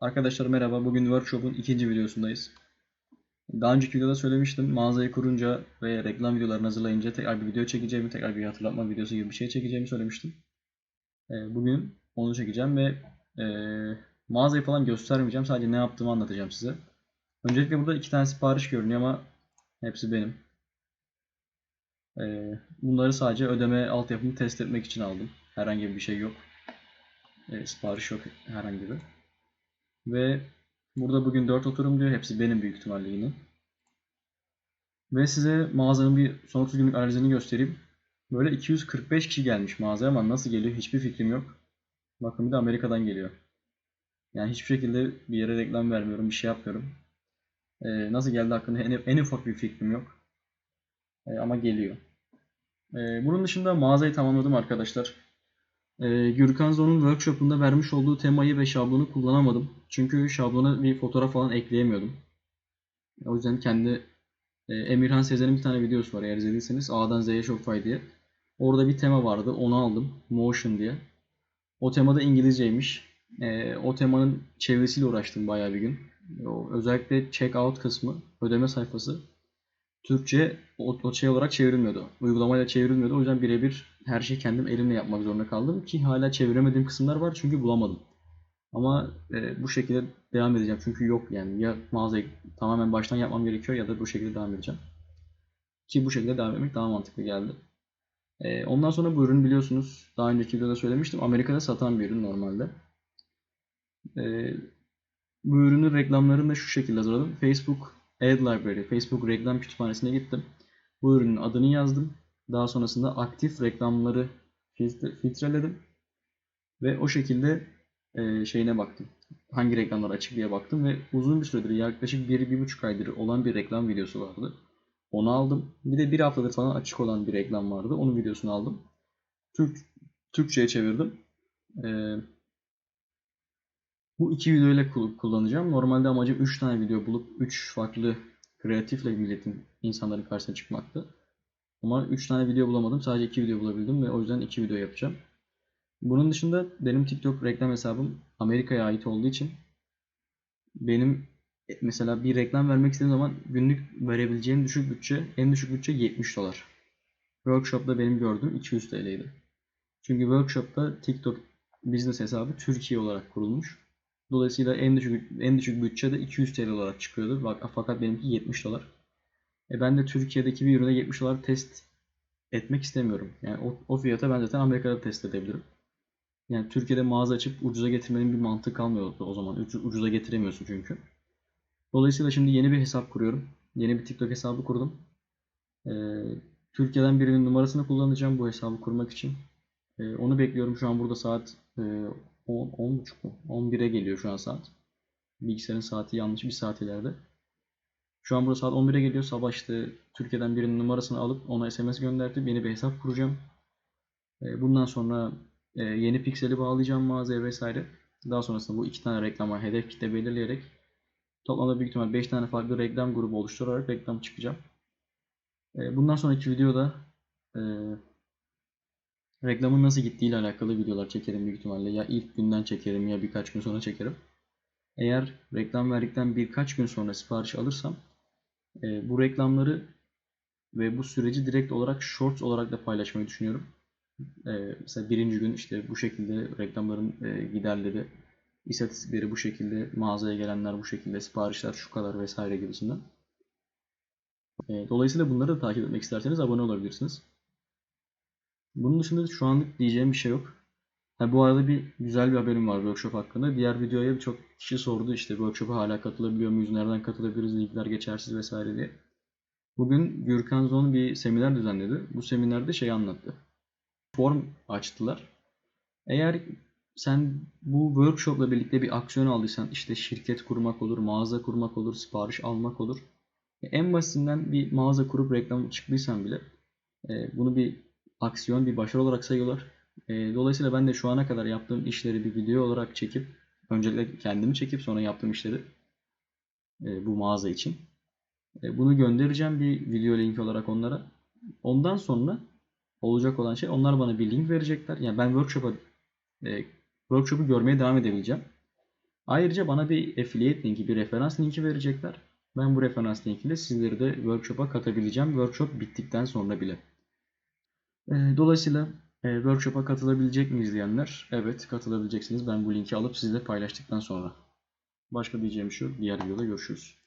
Arkadaşlar merhaba. Bugün workshop'un ikinci videosundayız. Daha önceki videoda söylemiştim. Mağazayı kurunca ve reklam videolarını hazırlayınca tekrar bir video çekeceğimi, tekrar bir hatırlatma videosu gibi bir şey çekeceğimi söylemiştim. Ee, Bugün onu çekeceğim ve e, mağazayı falan göstermeyeceğim. Sadece ne yaptığımı anlatacağım size. Öncelikle burada iki tane sipariş görünüyor ama hepsi benim. Ee, Bunları sadece ödeme altyapımı test etmek için aldım. Herhangi bir şey yok. Ee, Sipariş yok herhangi bir. Ve burada bugün 4 oturum diyor. Hepsi benim büyük ihtimalle yine. Ve size mağazanın bir son 30 günlük analizini göstereyim. Böyle 245 kişi gelmiş mağazaya ama nasıl geliyor hiçbir fikrim yok. Bakın bir de Amerika'dan geliyor. Yani hiçbir şekilde bir yere reklam vermiyorum, bir şey yapmıyorum. Ee, nasıl geldi hakkında en, en ufak bir fikrim yok. Ee, ama geliyor. Ee, bunun dışında mağazayı tamamladım arkadaşlar. Ee, Gürkan Zon'un workshop'unda vermiş olduğu temayı ve şablonu kullanamadım. Çünkü şablona bir fotoğraf falan ekleyemiyordum. O yüzden kendi e, Emirhan Sezer'in bir tane videosu var eğer izlediyseniz. A'dan Z'ye Shopify diye. Orada bir tema vardı. Onu aldım. Motion diye. O tema da İngilizceymiş. E, o temanın çevirisiyle uğraştım bayağı bir gün. O, özellikle checkout kısmı, ödeme sayfası Türkçe o, o şey olarak çevrilmiyordu. Uygulamayla çevrilmiyordu. O yüzden birebir her şeyi kendim elimle yapmak zorunda kaldım ki hala çeviremediğim kısımlar var çünkü bulamadım. Ama e, bu şekilde devam edeceğim çünkü yok yani ya mağazayı tamamen baştan yapmam gerekiyor ya da bu şekilde devam edeceğim. Ki bu şekilde devam etmek daha mantıklı geldi. E, ondan sonra bu ürün biliyorsunuz daha önceki videoda söylemiştim Amerika'da satan bir ürün normalde. E, bu ürünün reklamlarını da şu şekilde hazırladım. Facebook Ad Library, Facebook reklam kütüphanesine gittim. Bu ürünün adını yazdım. Daha sonrasında aktif reklamları filtre- filtreledim. Ve o şekilde e, şeyine baktım. Hangi reklamlar açık diye baktım ve uzun bir süredir yaklaşık 1-1,5 aydır olan bir reklam videosu vardı. Onu aldım. Bir de bir haftadır falan açık olan bir reklam vardı. Onun videosunu aldım. Türk Türkçe'ye çevirdim. E, bu iki videoyla kul- kullanacağım. Normalde amacım 3 tane video bulup 3 farklı kreatifle milletin insanların karşısına çıkmaktı. Ama 3 tane video bulamadım. Sadece 2 video bulabildim ve o yüzden 2 video yapacağım. Bunun dışında benim TikTok reklam hesabım Amerika'ya ait olduğu için benim mesela bir reklam vermek istediğim zaman günlük verebileceğim düşük bütçe, en düşük bütçe 70 dolar. Workshop'ta benim gördüğüm 200 TL'ydi. Çünkü workshop'ta TikTok business hesabı Türkiye olarak kurulmuş. Dolayısıyla en düşük en düşük bütçe de 200 TL olarak çıkıyordu. Fakat benimki 70 dolar. E ben de Türkiye'deki bir ürüne 70 dolar test etmek istemiyorum. Yani o, o fiyata ben zaten Amerika'da test edebilirim. Yani Türkiye'de mağaza açıp ucuza getirmenin bir mantığı kalmıyor o zaman. Ucu- Ucuza getiremiyorsun çünkü. Dolayısıyla şimdi yeni bir hesap kuruyorum. Yeni bir TikTok hesabı kurdum. Ee, Türkiye'den birinin numarasını kullanacağım bu hesabı kurmak için. Ee, onu bekliyorum. Şu an burada saat e, 10, 10 mu? 11'e geliyor şu an saat. Bilgisayarın saati yanlış bir saat ileride. Şu an burada saat 11'e geliyor. Sabah işte Türkiye'den birinin numarasını alıp ona SMS gönderdim. Yeni bir hesap kuracağım. E, Bundan sonra e, yeni pikseli bağlayacağım mağazaya vesaire. Daha sonrasında bu iki tane reklama hedef kitle belirleyerek toplamda büyük ihtimal 5 tane farklı reklam grubu oluşturarak reklam çıkacağım. E, Bundan sonraki videoda e, reklamın nasıl gittiği ile alakalı videolar çekerim büyük ihtimalle. Ya ilk günden çekerim ya birkaç gün sonra çekerim. Eğer reklam verdikten birkaç gün sonra sipariş alırsam e, bu reklamları ve bu süreci direkt olarak shorts olarak da paylaşmayı düşünüyorum. E, mesela birinci gün işte bu şekilde reklamların e, giderleri, istatistikleri bu şekilde, mağazaya gelenler bu şekilde, siparişler şu kadar vesaire gibisinden. E, dolayısıyla bunları da takip etmek isterseniz abone olabilirsiniz. Bunun dışında şu anlık diyeceğim bir şey yok. Ha, bu arada bir güzel bir haberim var workshop hakkında. Diğer videoya birçok kişi sordu işte workshop'a hala katılabiliyor muyuz, nereden katılabiliriz, linkler geçersiz vesaire diye. Bugün Gürkan Zon bir seminer düzenledi. Bu seminerde şey anlattı. Form açtılar. Eğer sen bu workshopla birlikte bir aksiyon aldıysan işte şirket kurmak olur, mağaza kurmak olur, sipariş almak olur. En basitinden bir mağaza kurup reklam çıktıysan bile e, bunu bir aksiyon, bir başarı olarak sayıyorlar. E, dolayısıyla ben de şu ana kadar yaptığım işleri bir video olarak çekip, öncelikle kendimi çekip sonra yaptığım işleri e, bu mağaza için. E, bunu göndereceğim bir video linki olarak onlara. Ondan sonra olacak olan şey onlar bana bir link verecekler. Yani ben workshop'a e, workshop'u görmeye devam edebileceğim. Ayrıca bana bir affiliate linki, bir referans linki verecekler. Ben bu referans linkiyle sizleri de workshop'a katabileceğim. Workshop bittikten sonra bile. Ee, Dolayısıyla e, workshop'a katılabilecek miyiz diyenler? Evet katılabileceksiniz. Ben bu linki alıp sizle paylaştıktan sonra. Başka diyeceğim şu. Diğer videoda görüşürüz.